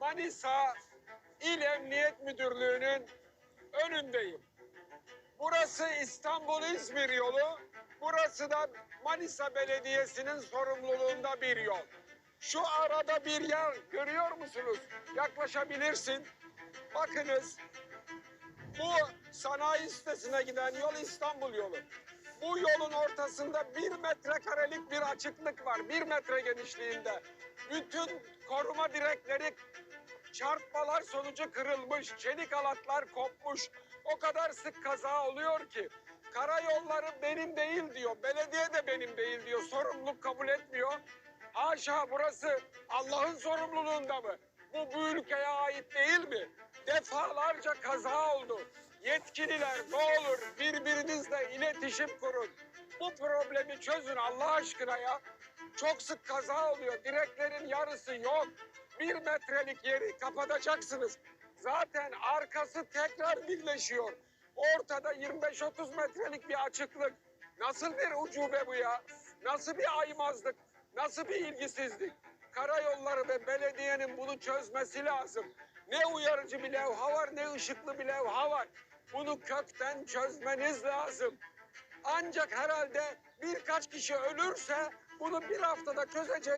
Manisa İl Emniyet Müdürlüğü'nün önündeyim. Burası İstanbul-İzmir yolu. Burası da Manisa Belediyesi'nin sorumluluğunda bir yol. Şu arada bir yer görüyor musunuz? Yaklaşabilirsin. Bakınız. Bu sanayi sitesine giden yol İstanbul yolu. Bu yolun ortasında bir metrekarelik bir açıklık var. Bir metre genişliğinde. Bütün koruma direkleri çarpmalar sonucu kırılmış. Çelik alatlar kopmuş. O kadar sık kaza oluyor ki. Karayolları benim değil diyor. Belediye de benim değil diyor. Sorumluluk kabul etmiyor. Haşa burası Allah'ın sorumluluğunda mı? Bu bu ülkeye ait değil mi? Defalarca kaza oldu. Yetkililer ne olur birbirinizle iletişim kurun. Bu problemi çözün Allah aşkına ya. Çok sık kaza oluyor. Direklerin yarısı yok. Bir metrelik yeri kapatacaksınız. Zaten arkası tekrar birleşiyor. Ortada 25-30 metrelik bir açıklık. Nasıl bir ucube bu ya? Nasıl bir aymazlık? Nasıl bir ilgisizlik? Karayolları ve belediyenin bunu çözmesi lazım. Ne uyarıcı bir levha var ne ışıklı bir levha var. Bunu kökten çözmeniz lazım. Ancak herhalde birkaç kişi ölürse bunu bir haftada çözecek